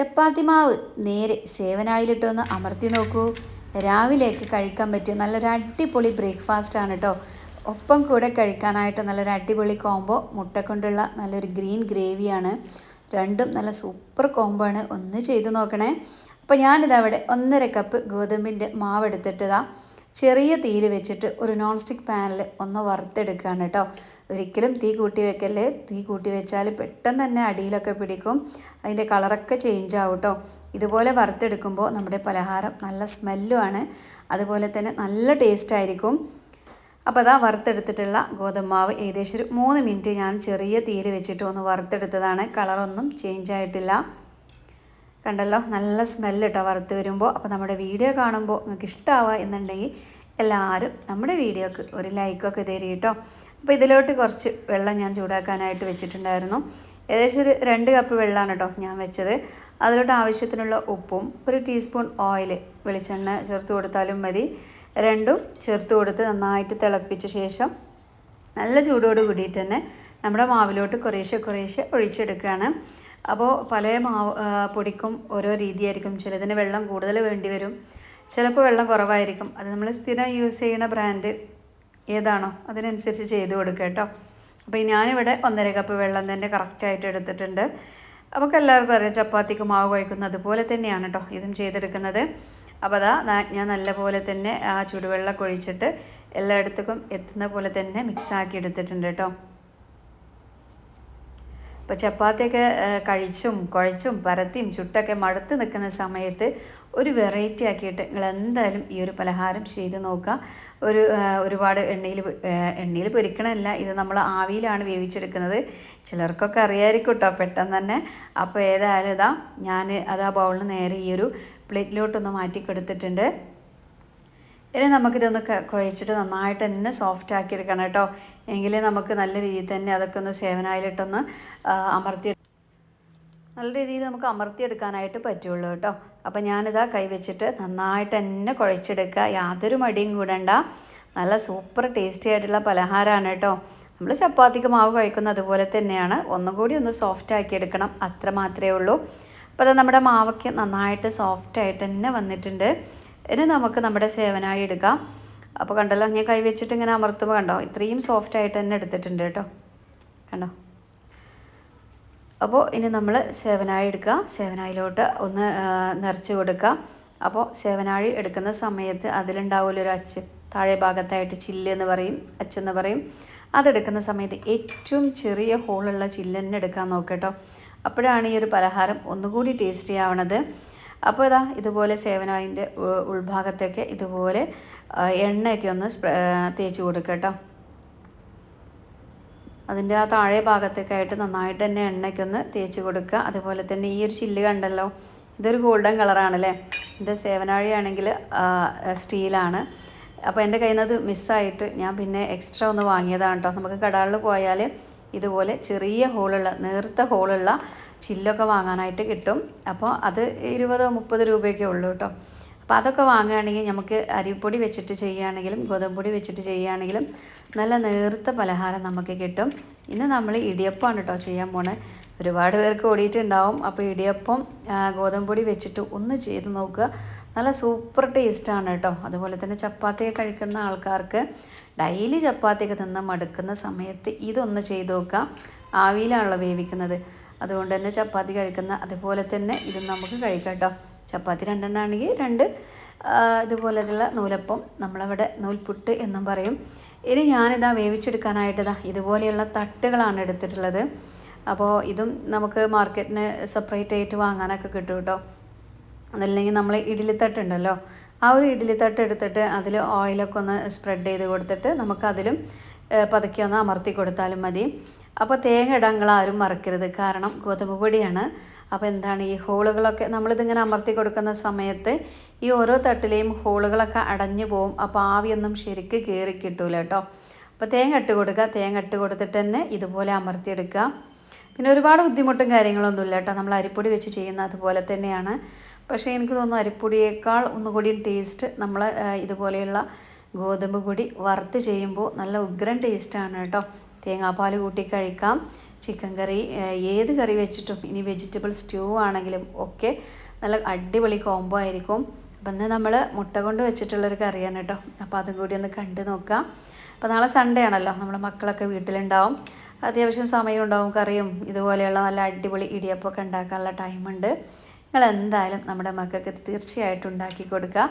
ചപ്പാത്തി മാവ് നേരെ സേവനായിലിട്ടൊന്ന് അമർത്തി നോക്കൂ. രാവിലെയൊക്കെ കഴിക്കാൻ പറ്റിയ നല്ലൊരു അടിപൊളി ബ്രേക്ക്ഫാസ്റ്റ് ആണ് കേട്ടോ ഒപ്പം കൂടെ കഴിക്കാനായിട്ട് നല്ലൊരു അടിപൊളി കോംബോ മുട്ട കൊണ്ടുള്ള നല്ലൊരു ഗ്രീൻ ഗ്രേവിയാണ് രണ്ടും നല്ല സൂപ്പർ കോംബോ ആണ്. ഒന്ന് ചെയ്ത് നോക്കണേ. അപ്പോൾ ഞാനിതവിടെ ഒന്നര കപ്പ് ഗോതമ്പിന്റെ മാവ് എടുത്തിട്ടതാ ചെറിയ തീയിൽ വെച്ചിട്ട് ഒരു നോൺ സ്റ്റിക്ക് പാനിൽ ഒന്ന് വറുത്തെടുക്കുകയാണ് കേട്ടോ ഒരിക്കലും തീ കൂട്ടി വെക്കല്ലേ? തീ കൂട്ടി വെച്ചാൽ പെട്ടെന്ന് തന്നെ അടിയിലൊക്കെ പിടിക്കും. അതിന്റെ കളറൊക്കെ ചേഞ്ച് ആവും കേട്ടോ ഇതുപോലെ വറുത്തെടുക്കുമ്പോൾ നമ്മുടെ പലഹാരം നല്ല സ്മെല്ലുമാണ് അതുപോലെ തന്നെ നല്ല ടേസ്റ്റ് ആയിരിക്കും. അപ്പോൾ അതാ വറുത്തെടുത്തിട്ടുള്ള ഗോതമ്പാവ് ഏകദേശം ഒരു മൂന്ന് മിനിറ്റ് ഞാൻ ചെറിയ തീയിൽ വെച്ചിട്ട് ഒന്ന് വറുത്തെടുത്തതാണ്. കളറൊന്നും ചേഞ്ച് ആയിട്ടില്ല. കണ്ടല്ലോ നല്ല സ്മെല്ല് കേട്ടോ വറുത്ത് വരുമ്പോൾ അപ്പോൾ നമ്മുടെ വീഡിയോ കാണുമ്പോൾ നിങ്ങൾക്ക് ഇഷ്ടമാവുക എന്നുണ്ടെങ്കിൽ എല്ലാവരും നമ്മുടെ വീഡിയോക്ക് ഒരു ലൈക്കൊക്കെ തരി കേട്ടോ. അപ്പോൾ ഇതിലോട്ട് കുറച്ച് വെള്ളം ഞാൻ ചൂടാക്കാനായിട്ട് വെച്ചിട്ടുണ്ടായിരുന്നു. ഏകദേശം ഒരു രണ്ട് കപ്പ് വെള്ളമാണ് കേട്ടോ ഞാൻ വെച്ചത്. അതിലോട്ട് ആവശ്യത്തിനുള്ള ഉപ്പും ഒരു ടീസ്പൂൺ ഓയിൽ വെളിച്ചെണ്ണ ചേർത്ത് കൊടുത്താലും മതി. രണ്ടും ചേർത്ത് കൊടുത്ത് നന്നായിട്ട് തിളപ്പിച്ച ശേഷം നല്ല ചൂടോട് കൂടിയിട്ട് തന്നെ നമ്മുടെ മാവിലോട്ട് കുറേശ്ശെ കുറേശ്ശെ ഒഴിച്ചെടുക്കുകയാണ്. അപ്പോൾ പല മാവ് പൊടിക്കും ഓരോ രീതിയായിരിക്കും. ചിലതിന് വെള്ളം കൂടുതൽ വേണ്ടി വരും. ചിലപ്പോൾ വെള്ളം കുറവായിരിക്കും. അത് നമ്മൾ സ്ഥിരം യൂസ് ചെയ്യുന്ന ബ്രാൻഡ് ഏതാണോ അതിനനുസരിച്ച് ചെയ്ത് കൊടുക്കുക കേട്ടോ. അപ്പോൾ ഞാനിവിടെ ഒന്നര കപ്പ് വെള്ളം തന്നെ കറക്റ്റായിട്ട് എടുത്തിട്ടുണ്ട്. അപ്പോൾ എല്ലാവർക്കും അറിയാം ചപ്പാത്തിക്ക് മാവ് കഴിക്കുന്നത് അതുപോലെ തന്നെയാണ് കേട്ടോ ഇതും ചെയ്തെടുക്കുന്നത്. അപ്പോൾ അതാ ഞാൻ നല്ലപോലെ തന്നെ ആ ചുടുവെള്ളം ഒഴിച്ചിട്ട് എല്ലായിടത്തേക്കും എത്തുന്ന പോലെ തന്നെ മിക്സാക്കി എടുത്തിട്ടുണ്ട് കേട്ടോ. ഇപ്പോൾ ചപ്പാത്തിയൊക്കെ കഴിച്ചും കുഴച്ചും പരത്തിയും ചുട്ടൊക്കെ മടുത്ത് നിൽക്കുന്ന സമയത്ത് ഒരു വെറൈറ്റി ആക്കിയിട്ട് നിങ്ങൾ എന്തായാലും ഈ ഒരു പലഹാരം ചെയ്ത് നോക്കുക. ഒരു ഒരുപാട് എണ്ണയിൽ എണ്ണയിൽ പൊരിക്കണമല്ല ഇത് നമ്മൾ ആവിയിലാണ് വേവിച്ചെടുക്കുന്നത്. ചിലർക്കൊക്കെ അറിയായിരിക്കും കേട്ടോ പെട്ടെന്ന് തന്നെ. അപ്പോൾ ഏതായാലും ഇതാ ഞാൻ അത് ആ ബൗളിന് നേരെ ഈ ഒരു പ്ലേറ്റിലോട്ടൊന്ന് മാറ്റി കൊടുത്തിട്ടുണ്ട്. ഇനി നമുക്കിതൊന്ന് കുഴച്ചിട്ട് നന്നായിട്ട് തന്നെ സോഫ്റ്റ് ആക്കി എടുക്കണം കേട്ടോ എങ്കിലേ നമുക്ക് നല്ല രീതിയിൽ തന്നെ അതൊക്കെ ഒന്ന് സേവനായിലിട്ടൊന്ന് അമർത്തി നല്ല രീതിയിൽ നമുക്ക് അമർത്തിയെടുക്കാനായിട്ട് പറ്റുള്ളൂ കേട്ടോ. അപ്പോൾ ഞാനിതാ കൈവച്ചിട്ട് നന്നായിട്ട് തന്നെ കുഴച്ചെടുക്കുക. യാതൊരു മടിയും കൂടണ്ട. നല്ല സൂപ്പർ ടേസ്റ്റി ആയിട്ടുള്ള പലഹാരമാണ് കേട്ടോ. നമ്മൾ ചപ്പാത്തിക്ക് മാവ് കഴിക്കുന്നത് അതുപോലെ തന്നെയാണ്. ഒന്നും കൂടി ഒന്ന് സോഫ്റ്റ് ആക്കി എടുക്കണം. അത്ര മാത്രമേ ഉള്ളൂ. അപ്പോൾ അത് നമ്മുടെ മാവൊക്കെ നന്നായിട്ട് സോഫ്റ്റ് ആയിട്ട് തന്നെ വന്നിട്ടുണ്ട്. ഇനി നമുക്ക് നമ്മുടെ സേവനായി എടുക്കാം. അപ്പോൾ കണ്ടല്ലോ ഞാൻ കൈ വെച്ചിട്ട് ഇങ്ങനെ അമർത്തുമ്പോൾ കണ്ടോ? ഇത്രയും സോഫ്റ്റ് ആയിട്ട് തന്നെ എടുത്തിട്ടുണ്ട് കേട്ടോ. കണ്ടോ? അപ്പോൾ ഇനി നമ്മൾ സേവനാഴി എടുക്കുക. സേവനായിലോട്ട് ഒന്ന് നിറച്ച് കൊടുക്കുക. അപ്പോൾ സേവനാഴി എടുക്കുന്ന സമയത്ത് അതിലുണ്ടാവില്ല ഒരു അച്ച്. താഴെ ഭാഗത്തായിട്ട് ചില്ല് എന്ന് പറയും അച്ചെന്ന് പറയും. അതെടുക്കുന്ന സമയത്ത് ഏറ്റവും ചെറിയ ഹോളുള്ള ചില്ല് തന്നെ എടുക്കാൻ നോക്കട്ടോ അപ്പോഴാണ് ഈ ഒരു പലഹാരം ഒന്നുകൂടി ടേസ്റ്റി ആവണത്. അപ്പോൾ ഇതാ ഇതുപോലെ സേവനായിന്റെ ഉൾഭാഗത്തൊക്കെ ഇതുപോലെ എണ്ണയൊക്കെ ഒന്ന് തേച്ച് കൊടുക്കുക കേട്ടോ. അതിന്റെ ആ താഴെ ഭാഗത്തൊക്കെ ആയിട്ട് നന്നായിട്ട് തന്നെ എണ്ണയ്ക്ക് ഒന്ന് തേച്ച് കൊടുക്കുക അതുപോലെ തന്നെ ഈ ഒരു ചില്ല് കണ്ടല്ലോ ഇതൊരു ഗോൾഡൻ കളറാണല്ലേ? എന്റെ സേവനാഴിയാണെങ്കിൽ സ്റ്റീലാണ്. അപ്പോൾ എന്റെ കയ്യിൽ നിന്ന് അത് മിസ്സായിട്ട് ഞാൻ പിന്നെ എക്സ്ട്രാ ഒന്ന് വാങ്ങിയതാണ് കേട്ടോ. നമുക്ക് കടകളിൽ പോയാൽ ഇതുപോലെ ചെറിയ ഹോളുള്ള നേർത്ത ഹോളുള്ള ചില്ലൊക്കെ വാങ്ങാനായിട്ട് കിട്ടും. അപ്പോൾ അത് ഇരുപതോ മുപ്പത് രൂപയൊക്കെ ഉള്ളൂ കേട്ടോ. അപ്പോൾ അതൊക്കെ വാങ്ങുകയാണെങ്കിൽ നമുക്ക് അരിപ്പൊടി വെച്ചിട്ട് ചെയ്യുകയാണെങ്കിലും ഗോതമ്പൊടി വെച്ചിട്ട് ചെയ്യുകയാണെങ്കിലും നല്ല നേർത്ത പലഹാരം നമുക്ക് കിട്ടും. ഇന്ന് നമ്മൾ ഇടിയപ്പമാണ് കേട്ടോ ചെയ്യാൻ പോണേ. ഒരുപാട് പേർക്ക് ഓടിയിട്ടുണ്ടാവും. അപ്പോൾ ഇടിയപ്പം ഗോതമ്പൊടി വെച്ചിട്ട് ഒന്ന് ചെയ്ത് നോക്കുക. നല്ല സൂപ്പർ ടേസ്റ്റാണ് കേട്ടോ. അതുപോലെ തന്നെ ചപ്പാത്തിയൊക്കെ കഴിക്കുന്ന ആൾക്കാർക്ക് ഡെയിലി ചപ്പാത്തിയൊക്കെ തിന്ന് മടുക്കുന്ന സമയത്ത് ഇതൊന്ന് ചെയ്ത് നോക്കുക. ആവിയിലാണല്ലോ വേവിക്കുന്നത്. അതുകൊണ്ട് തന്നെ ചപ്പാത്തി കഴിക്കുന്ന അതുപോലെ തന്നെ ഇത് നമുക്ക് കഴിക്കാം കേട്ടോ. ചപ്പാത്തി രണ്ടെണ്ണമാണെങ്കിൽ രണ്ട്. ഇതുപോലെയുള്ള നൂലപ്പം നമ്മളവിടെ നൂൽപുട്ട് എന്നും പറയും. ഇനി ഞാനിതാ വേവിച്ചെടുക്കാനായിട്ട് ഇതാ ഇതുപോലെയുള്ള തട്ടുകളാണ് എടുത്തിട്ടുള്ളത്. അപ്പോൾ ഇതും നമുക്ക് മാർക്കറ്റിന് സെപ്പറേറ്റ് ആയിട്ട് വാങ്ങാനൊക്കെ കിട്ടും കേട്ടോ. അതല്ലെങ്കിൽ നമ്മൾ ഇഡ്ഡലിത്തട്ടുണ്ടല്ലോ ആ ഒരു ഇഡ്ഡലിത്തട്ട് എടുത്തിട്ട് അതിൽ ഓയിലൊക്കെ ഒന്ന് സ്പ്രെഡ് ചെയ്ത് കൊടുത്തിട്ട് നമുക്കതിലും പതുക്കെ ഒന്ന് അമർത്തി കൊടുത്താലും മതി. അപ്പോൾ തേങ്ങ ഇടങ്ങൾ ആരും മറക്കരുത്. കാരണം ഗോതമ്പ് പൊടിയാണ്. അപ്പോൾ എന്താണ് ഈ ഹോളുകളൊക്കെ നമ്മളിതിങ്ങനെ അമർത്തി കൊടുക്കുന്ന സമയത്ത് ഈ ഓരോ തട്ടിലെയും ഹോളുകളൊക്കെ അടഞ്ഞു പോവും. അപ്പോൾ ആവിയൊന്നും ശരിക്ക് കയറി കിട്ടൂല കേട്ടോ. അപ്പോൾ തേങ്ങ ഇട്ട് കൊടുക്കുക. തേങ്ങ ഇട്ട് കൊടുത്തിട്ട് തന്നെ ഇതുപോലെ അമർത്തിയെടുക്കുക. പിന്നെ ഒരുപാട് ബുദ്ധിമുട്ടും കാര്യങ്ങളൊന്നും ഇല്ല കേട്ടോ. നമ്മൾ അരിപ്പൊടി വെച്ച് ചെയ്യുന്ന അതുപോലെ തന്നെയാണ്. പക്ഷേ എനിക്ക് തോന്നുന്നു അരിപ്പൊടിയേക്കാൾ ഒന്നുകൂടി ടേസ്റ്റ് നമ്മൾ ഇതുപോലെയുള്ള ഗോതമ്പ് പൊടി വറുത്ത് ചെയ്യുമ്പോൾ നല്ല ഉഗ്രൻ ടേസ്റ്റാണ് കേട്ടോ. തേങ്ങാപ്പാൽ കൂട്ടി കഴിക്കാം. ചിക്കൻ കറി ഏത് കറി വെച്ചിട്ടും ഇനി വെജിറ്റബിൾ സ്റ്റൂ ആണെങ്കിലും ഒക്കെ നല്ല അടിപൊളി കോംബോ ആയിരിക്കും. അപ്പം ഇന്ന് നമ്മൾ മുട്ട കൊണ്ട് വെച്ചിട്ടുള്ളൊരു കറിയാണ് കേട്ടോ. അപ്പോൾ അതും കൂടി ഒന്ന് കണ്ടു നോക്കാം. അപ്പോൾ നാളെ സൺഡേ ആണല്ലോ. നമ്മുടെ മക്കളൊക്കെ വീട്ടിലുണ്ടാവും. അത്യാവശ്യം സമയം ഉണ്ടാവും കറിയും ഇതുപോലെയുള്ള നല്ല അടിപൊളി ഇടിയപ്പമൊക്കെ ഉണ്ടാക്കാനുള്ള ടൈമുണ്ട് നിങ്ങൾ എന്തായാലും നമ്മുടെ മക്കൾക്ക് തീർച്ചയായിട്ടും ഉണ്ടാക്കി കൊടുക്കുക.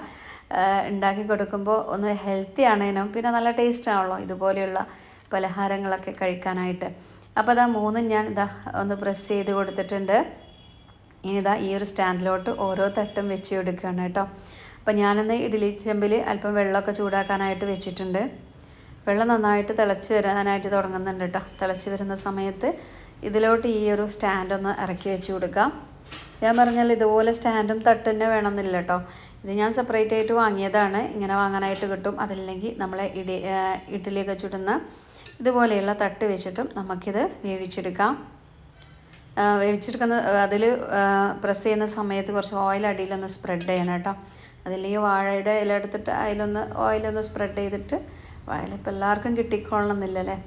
ഉണ്ടാക്കി കൊടുക്കുമ്പോൾ ഒന്ന് ഹെൽത്തി ആണേനും പിന്നെ നല്ല ടേസ്റ്റ് ആണല്ലോ ഇതുപോലെയുള്ള പലഹാരങ്ങളൊക്കെ കഴിക്കാനായിട്ട്. അപ്പോൾ അതാ മൂന്നും ഞാൻ ഇതാ ഒന്ന് പ്രസ് ചെയ്ത് കൊടുത്തിട്ടുണ്ട്. ഇനി ഇതാ ഈ ഒരു സ്റ്റാൻഡിലോട്ട് ഓരോ തട്ടും വെച്ച് കൊടുക്കുകയാണ് കേട്ടോ. അപ്പോൾ ഞാനിന്ന് ഇഡ്ഡലി ചെമ്പിൽ അല്പം വെള്ളമൊക്കെ ചൂടാക്കാനായിട്ട് വെച്ചിട്ടുണ്ട്. വെള്ളം നന്നായിട്ട് തിളച്ച് വരാനായിട്ട് തുടങ്ങുന്നുണ്ട് കേട്ടോ. തിളച്ച് വരുന്ന സമയത്ത് ഇതിലോട്ട് ഈ ഒരു സ്റ്റാൻഡ് ഒന്ന് ഇറക്കി വെച്ച് കൊടുക്കാം. ഞാൻ പറഞ്ഞാൽ ഇതുപോലെ സ്റ്റാൻഡും തട്ട് തന്നെ വേണമെന്നില്ല കേട്ടോ. ഇത് ഞാൻ സെപ്പറേറ്റ് ആയിട്ട് വാങ്ങിയതാണ്. ഇങ്ങനെ വാങ്ങാനായിട്ട് കിട്ടും. അതില്ലെങ്കിൽ നമ്മളെ ഇടി ഇഡ്ഡലിയൊക്കെ ചുടുന്ന ഇതുപോലെയുള്ള തട്ട് വെച്ചിട്ടും നമുക്കിത് വേവിച്ചെടുക്കാം. വേവിച്ചെടുക്കുന്ന അതിൽ പ്രസ് ചെയ്യുന്ന സമയത്ത് കുറച്ച് ഓയിൽ അടിയിലൊന്ന് സ്പ്രെഡ് ചെയ്യണം കേട്ടോ. അതില്ലെങ്കിൽ വാഴയുടെ ഇല എടുത്തിട്ട് അതിലൊന്ന് ഓയിലൊന്ന് സ്പ്രെഡ് ചെയ്തിട്ട് വാഴ ഇപ്പോൾ എല്ലാവർക്കും കിട്ടിക്കൊള്ളണമെന്നില്ലല്ലേ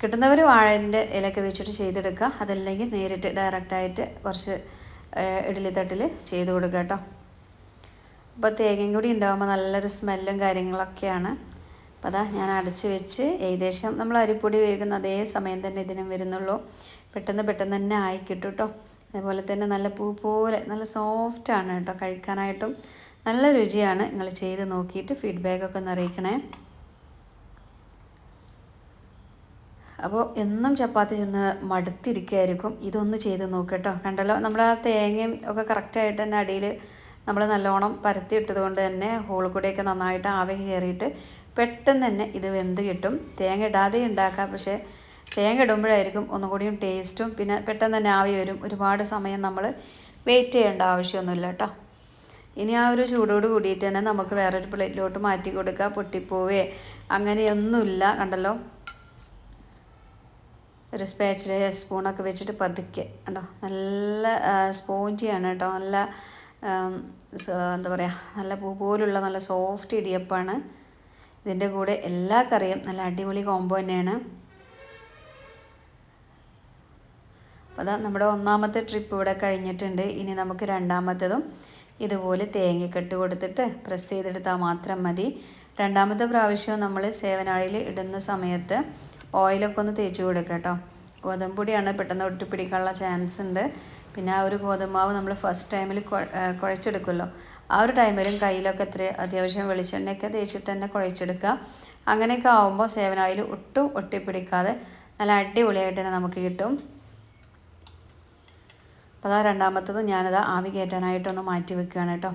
കിട്ടുന്നവർ വാഴേന്റെ ഇലയൊക്കെ വെച്ചിട്ട് ചെയ്തെടുക്കുക. അതല്ലെങ്കിൽ നേരിട്ട് ഡയറക്റ്റായിട്ട് കുറച്ച് ഇഡ്ഡലി തട്ടിൽ ചെയ്ത് കൊടുക്കുക കേട്ടോ. അപ്പോൾ തേങ്ങയും കൂടി ഉണ്ടാകുമ്പോൾ നല്ലൊരു സ്മെല്ലും കാര്യങ്ങളൊക്കെയാണ്. അപ്പോൾ അതാ ഞാൻ അടച്ച് വെച്ച് ഏകദേശം നമ്മൾ അരിപ്പൊടി വേകുന്ന അതേ സമയം തന്നെ ഇതിനും വരുന്നുള്ളൂ. പെട്ടെന്ന് പെട്ടെന്ന് തന്നെ ആയി കിട്ടും അതുപോലെ തന്നെ നല്ല പൂ പോലെ നല്ല സോഫ്റ്റാണ് കേട്ടോ കഴിക്കാനായിട്ടും. നല്ല രുചിയാണ് നിങ്ങൾ ചെയ്ത് നോക്കിയിട്ട് ഫീഡ്ബാക്കൊക്കെ ഒന്ന് അറിയിക്കണേ. അപ്പോൾ എന്നും ചപ്പാത്തി ചെന്ന് മടുത്തിരിക്കുകയായിരിക്കും ഇതൊന്ന് ചെയ്ത് നോക്കട്ടോ. കണ്ടല്ലോ നമ്മൾ ആ തേങ്ങയും ഒക്കെ കറക്റ്റായിട്ട് തന്നെ അടിയിൽ നമ്മൾ നല്ലോണം പരത്തിയിട്ടത് കൊണ്ട് തന്നെ ഹോൾ കൂടെയൊക്കെ നന്നായിട്ട് ആവി കയറിയിട്ട് പെട്ടെന്ന് തന്നെ ഇത് വെന്ത് കിട്ടും. തേങ്ങ ഇടാതെ ഉണ്ടാക്കാം. പക്ഷേ തേങ്ങ ഇടുമ്പോഴായിരിക്കും ഒന്നുകൂടിയും ടേസ്റ്റും പിന്നെ പെട്ടെന്ന് തന്നെ ആവി വരും. ഒരുപാട് സമയം നമ്മൾ വെയിറ്റ് ചെയ്യേണ്ട ആവശ്യമൊന്നുമില്ല കേട്ടോ. ഇനി ആ ഒരു ചൂടോട് കൂടിയിട്ട് തന്നെ നമുക്ക് വേറൊരു പ്ലേറ്റിലോട്ട് മാറ്റി കൊടുക്കുക പൊട്ടിപ്പോവേ. അങ്ങനെയൊന്നുമില്ല. കണ്ടല്ലോ? ഒരു സ്പാച്ചിലെ സ്പൂണൊക്കെ വെച്ചിട്ട് പതുക്കെ. കണ്ടോ? നല്ല സ്പോഞ്ചിയാണ് കേട്ടോ. നല്ല എന്താ പറയുക നല്ല പൂ പോലുള്ള നല്ല സോഫ്റ്റ് ഇടിയപ്പാണ്. ഇതിന്റെ കൂടെ എല്ലാ കറിയും നല്ല അടിപൊളി കോംബോ തന്നെയാണ്. അപ്പോൾ അതാ നമ്മുടെ ഒന്നാമത്തെ ട്രിപ്പ് ഇവിടെ കഴിഞ്ഞിട്ടുണ്ട്. ഇനി നമുക്ക് രണ്ടാമത്തതും ഇതുപോലെ തേങ്ങക്കെട്ട് കൊടുത്തിട്ട് പ്രസ് ചെയ്തെടുത്താൽ മാത്രം മതി. രണ്ടാമത്തെ പ്രാവശ്യം നമ്മൾ സേവനാഴിയിൽ ഇടുന്ന സമയത്ത് ഓയിലൊക്കെ ഒന്ന് തേച്ച് കൊടുക്കാം കേട്ടോ. ഗോതമ്പൊടിയാണ് പെട്ടെന്ന് ഒട്ടിപ്പിടിക്കാനുള്ള ചാൻസ് ഉണ്ട്. പിന്നെ ആ ഒരു ഗോതമ്പാവ് നമ്മൾ ഫസ്റ്റ് ടൈമിൽ കുഴച്ചെടുക്കുമല്ലോ ആ ഒരു ടൈമിലും കയ്യിലൊക്കെ എത്ര അത്യാവശ്യം വെളിച്ചെണ്ണയൊക്കെ തേച്ചിട്ട് തന്നെ കുഴച്ചെടുക്കുക. അങ്ങനെയൊക്കെ ആവുമ്പോൾ സേവനായിൽ ഒട്ടും ഒട്ടിപ്പിടിക്കാതെ നല്ല അടിപൊളിയായിട്ട് തന്നെ നമുക്ക് കിട്ടും. അപ്പോൾ അതാ രണ്ടാമത്തത് ഞാനത് ആവി കയറ്റാനായിട്ടൊന്ന് മാറ്റി വെക്കുകയാണ് കേട്ടോ.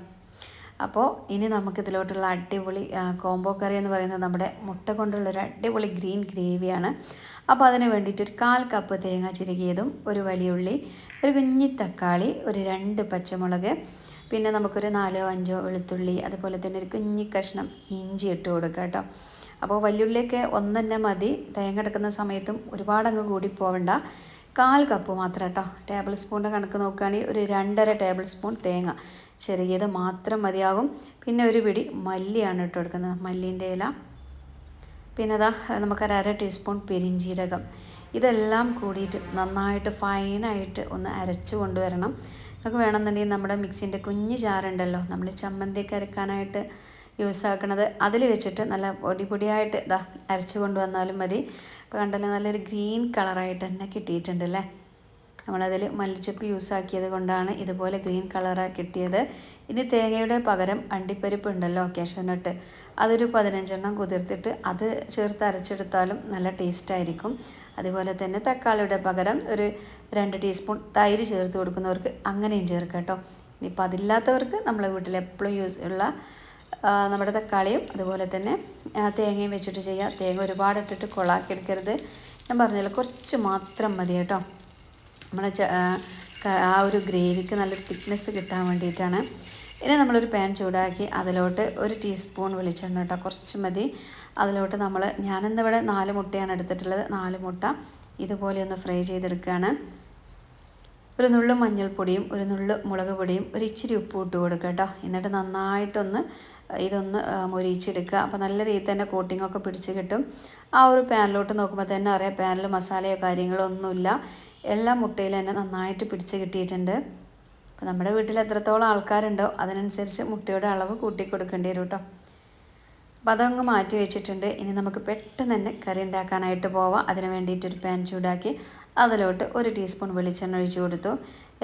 അപ്പോൾ ഇനി നമുക്കിതിലോട്ടുള്ള അടിപൊളി കോംബോ കറി എന്ന് പറയുന്നത് നമ്മുടെ മുട്ട കൊണ്ടുള്ളൊരു അടിപൊളി ഗ്രീൻ ഗ്രേവിയാണ് അപ്പോൾ അതിന് വേണ്ടിയിട്ട് ഒരു കാൽ കപ്പ് തേങ്ങ ചിരുകിയതും ഒരു വലിയ ഉള്ളി ഒരു കുഞ്ഞി തക്കാളി ഒരു രണ്ട് പച്ചമുളക് പിന്നെ നമുക്കൊരു നാലോ അഞ്ചോ വെളുത്തുള്ളി അതുപോലെ തന്നെ ഒരു കുഞ്ഞി കഷ്ണം ഇഞ്ചി ഇട്ട് കൊടുക്കുക കേട്ടോ. അപ്പോൾ വലിയുള്ളിയൊക്കെ ഒന്നെന്നെ മതി. തേങ്ങ എടുക്കുന്ന സമയത്തും ഒരുപാടങ്ങ് കൂടി പോവണ്ട. കാൽ കപ്പ് മാത്രം കേട്ടോ. ടേബിൾ സ്പൂണിന്റെ കണക്ക് നോക്കുകയാണെങ്കിൽ ഒരു രണ്ടര ടേബിൾ സ്പൂൺ തേങ്ങ. ചെറിയത് മാത്രം മതിയാകും. പിന്നെ ഒരു പിടി മല്ലിയാണ് ഇട്ട് കൊടുക്കുന്നത്. മല്ലിന്റെ ഇല. പിന്നെ അതാ നമുക്കൊരു അര ടീസ്പൂൺ പെരിഞ്ചീരകം. ഇതെല്ലാം കൂടിയിട്ട് നന്നായിട്ട് ഫൈനായിട്ട് ഒന്ന് അരച്ച് കൊണ്ടുവരണം. നമുക്ക് വേണമെന്നുണ്ടെങ്കിൽ നമ്മുടെ മിക്സിന്റെ കുഞ്ഞ് ചാറുണ്ടല്ലോ നമ്മൾ ചമ്മന്തിയൊക്കെ അരക്കാനായിട്ട് യൂസ് അതിൽ വെച്ചിട്ട് നല്ല പൊടി പൊടിയായിട്ട് ഇതാ അരച്ച് കൊണ്ടുവന്നാലും മതി. ഇപ്പോൾ കണ്ടല്ലോ നല്ലൊരു ഗ്രീൻ കളറായിട്ട് തന്നെ കിട്ടിയിട്ടുണ്ട് അല്ലേ നമ്മളതിൽ മല്ലിച്ചപ്പ് യൂസ് ആക്കിയത് കൊണ്ടാണ് ഇതുപോലെ ഗ്രീൻ കളറാണ് കിട്ടിയത്. ഇനി തേങ്ങയുടെ പകരം അണ്ടിപ്പരിപ്പ് ഉണ്ടല്ലോ കാഷ്യൂനട്ട് അതൊരു പതിനഞ്ചെണ്ണം കുതിർത്തിട്ട് അത് ചേർത്ത് അരച്ചെടുത്താലും നല്ല ടേസ്റ്റായിരിക്കും. അതുപോലെ തന്നെ തക്കാളിയുടെ പകരം ഒരു രണ്ട് ടീസ്പൂൺ തൈര് ചേർത്ത് കൊടുക്കുന്നവർക്ക് അങ്ങനെയും ചേർക്കാം കേട്ടോ. ഇനിയിപ്പോൾ അതില്ലാത്തവർക്ക് നമ്മളെ വീട്ടിൽ എപ്പോഴും യൂസ് ഉള്ള നമ്മുടെ തക്കാളിയും അതുപോലെ തന്നെ തേങ്ങയും വെച്ചിട്ട് ചെയ്യുക തേങ്ങ ഒരുപാട് ഇട്ടിട്ട് കൊളാക്കി എടുക്കരുത് ഞാൻ പറഞ്ഞല്ലോ കുറച്ച് മാത്രം മതി കേട്ടോ. നമ്മൾ ആ ഒരു ഗ്രേവിക്ക് നല്ല തിക്നെസ് കിട്ടാൻ വേണ്ടിയിട്ടാണ്. ഇനി നമ്മളൊരു പാൻ ചൂടാക്കി അതിലോട്ട് ഒരു ടീസ്പൂൺ വെളിച്ചെണ്ണ കേട്ടോ. കുറച്ച് മതി. അതിലോട്ട് നമ്മൾ ഞാനിന്നിവിടെ നാല് മുട്ടയാണ് എടുത്തിട്ടുള്ളത്. നാല് മുട്ട ഇതുപോലെ ഒന്ന് ഫ്രൈ ചെയ്തെടുക്കുകയാണ്. ഒരു നുള്ളു മഞ്ഞൾപ്പൊടിയും ഒരു നുള്ളു മുളക് പൊടിയും ഒരു ഇച്ചിരി ഉപ്പ് ഇട്ട് കൊടുക്കുക കേട്ടോ. എന്നിട്ട് നന്നായിട്ടൊന്ന് ഇതൊന്ന് മൊരിയിച്ചെടുക്കുക. അപ്പോൾ നല്ല രീതിയിൽ തന്നെ കോട്ടിങ്ങൊക്കെ പിടിച്ച് കിട്ടും. ആ ഒരു പാനിലോട്ട് നോക്കുമ്പോൾ തന്നെ അറിയാം പാനിൽ മസാലയോ കാര്യങ്ങളോ ഒന്നുമില്ല. എല്ലാ മുട്ടയിൽ തന്നെ നന്നായിട്ട് പിടിച്ച് കിട്ടിയിട്ടുണ്ട്. അപ്പോൾ നമ്മുടെ വീട്ടിൽ എത്രത്തോളം ആൾക്കാരുണ്ടോ അതിനനുസരിച്ച് മുട്ടയുടെ അളവ് കൂട്ടി കൊടുക്കേണ്ടി വരും കേട്ടോ. അപ്പോൾ അതങ്ങ് മാറ്റി വെച്ചിട്ടുണ്ട്. ഇനി നമുക്ക് പെട്ടെന്ന് തന്നെ കറി ഉണ്ടാക്കാനായിട്ട് പോവാം. അതിന് വേണ്ടിയിട്ടൊരു പാൻ ചൂടാക്കി അതിലോട്ട് ഒരു ടീസ്പൂൺ വെളിച്ചെണ്ണ ഒഴിച്ച് കൊടുത്തു.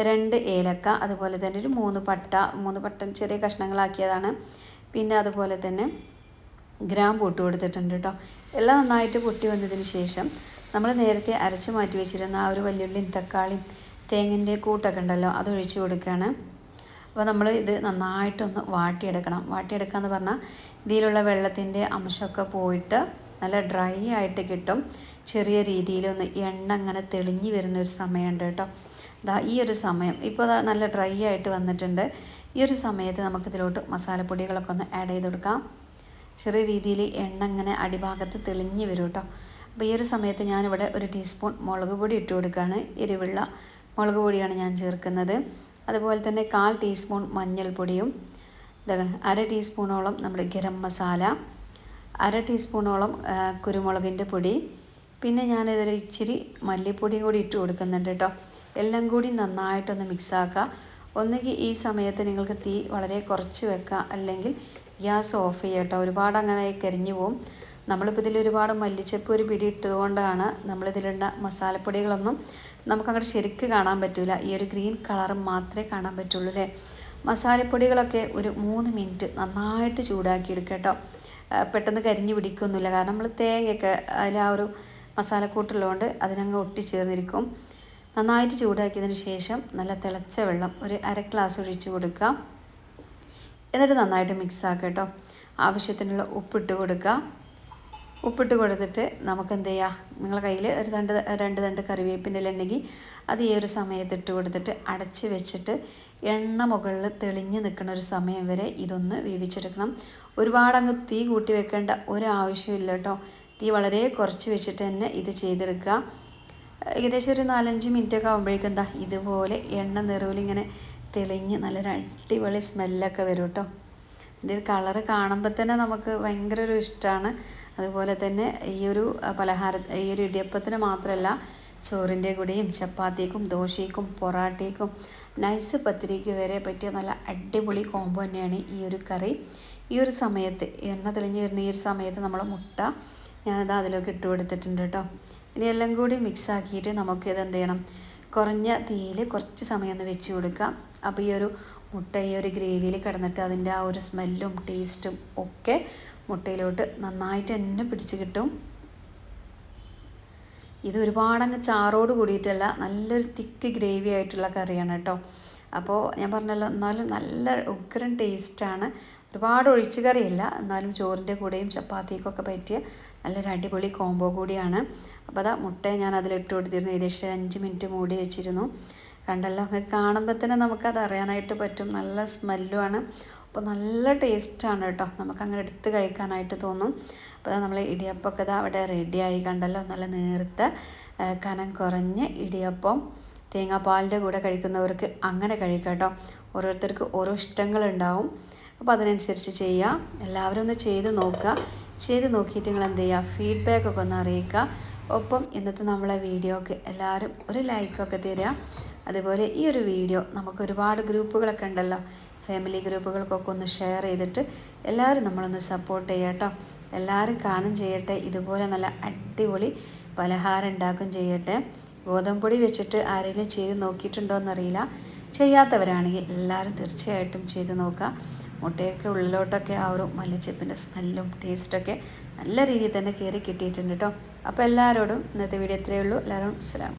രണ്ട് ഏലക്ക അതുപോലെ തന്നെ ഒരു മൂന്ന് പട്ട. മൂന്ന് പട്ട ചെറിയ കഷ്ണങ്ങളാക്കിയതാണ്. പിന്നെ അതുപോലെ തന്നെ ഗ്രാം പൊട്ട് കൊടുത്തിട്ടുണ്ട് കേട്ടോ എല്ലാം നന്നായിട്ട് പൊട്ടി വന്നതിന് ശേഷം നമ്മൾ നേരത്തെ അരച്ച് മാറ്റി വെച്ചിരുന്ന ആ ഒരു വലിയുള്ളിയും തക്കാളിയും തേങ്ങിന്റെ കൂട്ടൊക്കെ ഉണ്ടല്ലോ അത് ഒഴിച്ച് കൊടുക്കുകയാണ്. അപ്പോൾ നമ്മൾ ഇത് നന്നായിട്ടൊന്ന് വാട്ടിയെടുക്കണം. വാട്ടിയെടുക്കുക എന്ന് പറഞ്ഞാൽ ഇതിലുള്ള വെള്ളത്തിന്റെ അംശമൊക്കെ പോയിട്ട് നല്ല ഡ്രൈ ആയിട്ട് കിട്ടും. ചെറിയ രീതിയിലൊന്ന് എണ്ണ അങ്ങനെ തെളിഞ്ഞു വരുന്ന ഒരു സമയമുണ്ട് കേട്ടോ. ദാ ഈ ഒരു സമയം. ഇപ്പോൾ നല്ല ഡ്രൈ ആയിട്ട് വന്നിട്ടുണ്ട്. ഈ ഒരു സമയത്ത് നമുക്കിതിലോട്ട് മസാലപ്പൊടികളൊക്കെ ഒന്ന് ആഡ് ചെയ്ത് കൊടുക്കാം. ചെറിയ രീതിയിൽ എണ്ണ ഇങ്ങനെ അടിഭാഗത്ത് തെളിഞ്ഞു വരും കേട്ടോ. അപ്പോൾ ഈ ഒരു സമയത്ത് ഞാനിവിടെ ഒരു ടീസ്പൂൺ മുളക് പൊടി ഇട്ട് കൊടുക്കുകയാണ്. എരിവുള്ള മുളക് പൊടിയാണ് ഞാൻ ചേർക്കുന്നത്. അതുപോലെ തന്നെ കാൽ ടീസ്പൂൺ മഞ്ഞൾപ്പൊടിയും. അര ടീസ്പൂണോളം നമ്മുടെ ഗരം മസാല. അര ടീസ്പൂണോളം കുരുമുളകിന്റെ പൊടി. പിന്നെ ഞാനിതിൽ ഇച്ചിരി മല്ലിപ്പൊടിയും കൂടി ഇട്ട് കൊടുക്കുന്നുണ്ട് കേട്ടോ. എല്ലാം കൂടി നന്നായിട്ടൊന്ന് മിക്സാക്കുക ഒന്നുകിൽ ഈ സമയത്ത് നിങ്ങൾക്ക് തീ വളരെ കുറച്ച് വെക്കുക അല്ലെങ്കിൽ ഗ്യാസ് ഓഫ് ചെയ്യുക കേട്ടോ. ഒരുപാട് അങ്ങനെ കരിഞ്ഞു പോവും. നമ്മളിപ്പോൾ ഇതിൽ ഒരുപാട് മല്ലിച്ചപ്പ് ഒരു പിടി ഇട്ടതുകൊണ്ടാണ് നമ്മളിതിലുള്ള മസാലപ്പൊടികളൊന്നും നമുക്കങ്ങോട്ട് ശരിക്ക് കാണാൻ പറ്റില്ല ഈ ഒരു ഗ്രീൻ കളർ മാത്രമേ കാണാൻ പറ്റുള്ളൂ അല്ലേ? മസാലപ്പൊടികളൊക്കെ ഒരു മൂന്ന് മിനിറ്റ് നന്നായിട്ട് ചൂടാക്കി കേട്ടോ. പെട്ടെന്ന് കരിഞ്ഞു പിടിക്കൊന്നുമില്ല കാരണം നമ്മൾ തേങ്ങയൊക്കെ അതിൽ ആ ഒരു മസാലക്കൂട്ടുള്ളതുകൊണ്ട് അതിനങ്ങ് ഒട്ടിച്ചേർന്നിരിക്കും. നന്നായിട്ട് ചൂടാക്കിയതിന് ശേഷം നല്ല തിളച്ച വെള്ളം ഒരു അര ഗ്ലാസ് ഒഴിച്ച് കൊടുക്കുക. എന്നിട്ട് നന്നായിട്ട് മിക്സ് ആക്കുക കേട്ടോ. ആവശ്യത്തിനുള്ള ഉപ്പിട്ട് കൊടുക്കുക. ഉപ്പിട്ട് കൊടുത്തിട്ട് നമുക്ക് എന്ത് ചെയ്യാം നിങ്ങളുടെ കയ്യിൽ ഒരു രണ്ട് രണ്ട് തണ്ട് കറിവേപ്പിന്റെ ഉണ്ടെങ്കിൽ അത് ഈ ഒരു സമയത്ത് ഇട്ട് കൊടുത്തിട്ട് അടച്ച് വെച്ചിട്ട് എണ്ണ മുകളിൽ തെളിഞ്ഞ് നിൽക്കുന്ന ഒരു സമയം വരെ ഇതൊന്ന് വേവിച്ചെടുക്കണം. ഒരുപാട് അങ്ങ് തീ കൂട്ടി വെക്കേണ്ട ഒരാവശ്യമില്ല കേട്ടോ തീ വളരെ കുറച്ച് വെച്ചിട്ട് തന്നെ ഇത് ചെയ്തെടുക്കുക ഏകദേശം ഒരു നാലഞ്ച് മിനിറ്റ് ഒക്കെ ആകുമ്പോഴേക്കും എന്താ ഇതുപോലെ എണ്ണ നിറവിലിങ്ങനെ തെളിഞ്ഞ് നല്ലൊരു അടിപൊളി സ്മെല്ലൊക്കെ വരും കേട്ടോ ഇതിന്റെ ഒരു കളറ് കാണുമ്പോൾ തന്നെ നമുക്ക് ഭയങ്കര ഒരു ഇഷ്ടമാണ് അതുപോലെ തന്നെ ഈ ഒരു പലഹാര ഈ ഒരു ഇടിയപ്പത്തിന് മാത്രമല്ല ചോറിന്റെ കൂടെയും ചപ്പാത്തിക്കും ദോശയ്ക്കും പൊറാട്ടയ്ക്കും നൈസ് പത്തിരിക്ക് വരെ പറ്റിയ നല്ല അടിപൊളി കോംബോ തന്നെയാണ് ഈ ഒരു കറി. ഈ ഒരു സമയത്ത് എണ്ണ തെളിഞ്ഞ് വരുന്ന ഈ ഒരു സമയത്ത് നമ്മൾ മുട്ട ഞാനത് അതിലേക്ക് ഇട്ട് കൊടുത്തിട്ടുണ്ട് കേട്ടോ. ഇനി എല്ലാം കൂടി മിക്സ് ആക്കിയിട്ട് നമുക്കിത് എന്ത് ചെയ്യണം? കുറഞ്ഞ തീയിൽ കുറച്ച് സമയം ഒന്ന് വെച്ച് കൊടുക്കാം. അപ്പോൾ ഈ ഒരു മുട്ട ഈ ഒരു ഗ്രേവിയിൽ കിടന്നിട്ട് അതിന്റെ ആ ഒരു സ്മെല്ലും ടേസ്റ്റും ഒക്കെ മുട്ടയിലോട്ട് നന്നായിട്ട് തന്നെ പിടിച്ച് കിട്ടും. ഇത് ഒരുപാടങ്ങ് ചാറോട് കൂടിയിട്ടല്ല നല്ലൊരു തിക്ക് ഗ്രേവി ആയിട്ടുള്ള കറിയാണ് കേട്ടോ. അപ്പോൾ ഞാൻ പറഞ്ഞല്ലോ എന്നാലും നല്ല ഉഗ്രൻ ടേസ്റ്റാണ്. ഒരുപാട് ഒഴിച്ച് കറിയല്ല എന്നാലും ചോറിന്റെ കൂടെയും ചപ്പാത്തിക്കൊക്കെ പറ്റിയ നല്ലൊരു അടിപൊളി കോംബോ കൂടിയാണ്. അപ്പോൾ അതാ മുട്ട ഞാൻ അതിലിട്ട് കൊടുത്തിരുന്നു ഏകദേശം അഞ്ച് മിനിറ്റ് മൂടി വെച്ചിരുന്നു. കണ്ടല്ലോ അങ്ങനെ കാണുമ്പോൾ തന്നെ നമുക്കത് അറിയാനായിട്ട് പറ്റും. നല്ല സ്മെല്ലുമാണ്. അപ്പോൾ നല്ല ടേസ്റ്റാണ് കേട്ടോ. നമുക്കങ്ങനെ എടുത്ത് കഴിക്കാനായിട്ട് തോന്നും. അപ്പോൾ നമ്മൾ ഇടിയപ്പമൊക്കെ ഇതാ അവിടെ റെഡിയായി കണ്ടല്ലോ. നല്ല നേർത്ത കനം കുറഞ്ഞ് ഇടിയപ്പം തേങ്ങാപ്പാലിന്റെ കൂടെ കഴിക്കുന്നവർക്ക് അങ്ങനെ കഴിക്കാം കേട്ടോ. ഓരോരുത്തർക്ക് ഓരോ ഇഷ്ടങ്ങളുണ്ടാവും. അപ്പോൾ അതിനനുസരിച്ച് ചെയ്യുക എല്ലാവരും ഒന്ന് ചെയ്ത് നോക്കുക. ചെയ്ത് നോക്കിയിട്ട് നിങ്ങൾ എന്ത് ചെയ്യുക ഫീഡ്ബാക്കൊക്കെ ഒന്ന് അറിയിക്കുക. ഒപ്പം ഇന്നത്തെ നമ്മളെ വീഡിയോക്ക് എല്ലാവരും ഒരു ലൈക്കൊക്കെ തരിക. അതുപോലെ ഈ ഒരു വീഡിയോ നമുക്ക് ഒരുപാട് ഗ്രൂപ്പുകളൊക്കെ ഉണ്ടല്ലോ. ഫാമിലി ഗ്രൂപ്പുകൾക്കൊക്കെ ഒന്ന് ഷെയർ ചെയ്തിട്ട് എല്ലാവരും നമ്മളൊന്ന് സപ്പോർട്ട് ചെയ്യാം കേട്ടോ. എല്ലാവരും കാണും ചെയ്യട്ടെ. ഇതുപോലെ നല്ല അടിപൊളി പലഹാരം ഉണ്ടാക്കും ചെയ്യട്ടെ. ഗോതമ്പൊടി വെച്ചിട്ട് ആരെങ്കിലും ചെയ്ത് നോക്കിയിട്ടുണ്ടോ എന്നറിയില്ല. ചെയ്യാത്തവരാണെങ്കിൽ എല്ലാവരും തീർച്ചയായിട്ടും ചെയ്ത് നോക്കുക. മുട്ടയൊക്കെ ഉള്ളിലോട്ടൊക്കെ ആ ഒരു മല്ലിച്ചപ്പിന്റെ സ്മെല്ലും ടേസ്റ്റൊക്കെ നല്ല രീതിയിൽ തന്നെ കയറി കിട്ടിയിട്ടുണ്ട് കേട്ടോ. അപ്പോൾ എല്ലാവരോടും ഇന്നത്തെ വീഡിയോ ഇത്രയേ ഉള്ളൂ. എല്ലാവരും അസ്സലാം